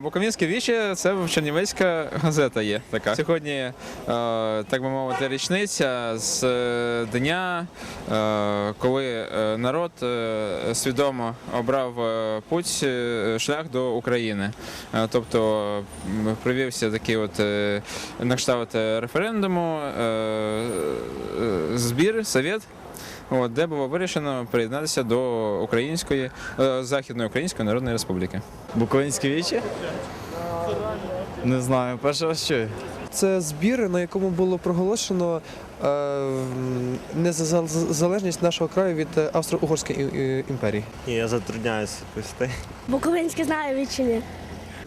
Буковинське віче це Чернівецька газета є така. Сьогодні, е, так би мовити, річниця з е, дня, е, коли народ свідомо обрав путь, шлях до України. Тобто м, провівся такий от на кшталт референдуму, збір, совет. От, де було вирішено приєднатися до Української е, Західної Української Народної Республіки. Буковинське віче? Не знаю, перший раз чую. Це збір, на якому було проголошено е, незалежність нашого краю від е, Австро-Угорської імперії. Ні, я затрудняюся відповісти. Буковинське знаю відчині.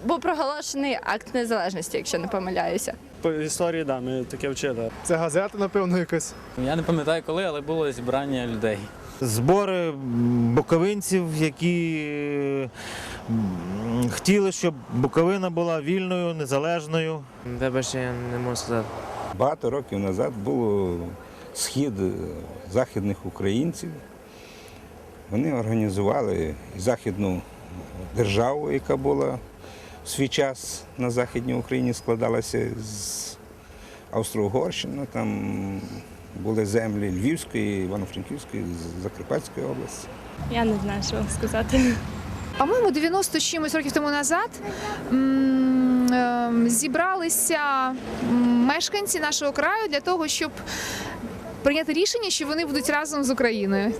Був проголошений акт незалежності, якщо не помиляюся. По історії, да, ми таке вчили. Це газета, напевно, якась. Я не пам'ятаю коли, але було зібрання людей. Збори буковинців, які хотіли, щоб Буковина була вільною, незалежною. Вибачте, я не можу сказати. Багато років назад було схід е, західних українців. Вони організували західну державу, яка була в свій час на Західній Україні, складалася з Австро-Угорщини, там були землі Львівської, Івано-Франківської, Закарпатської області. Я не знаю, що вам сказати. По-моєму, 90 чимось років тому назад ем, зібралися мешканці нашого краю для того, щоб прийняти рішення, що вони будуть разом з Україною.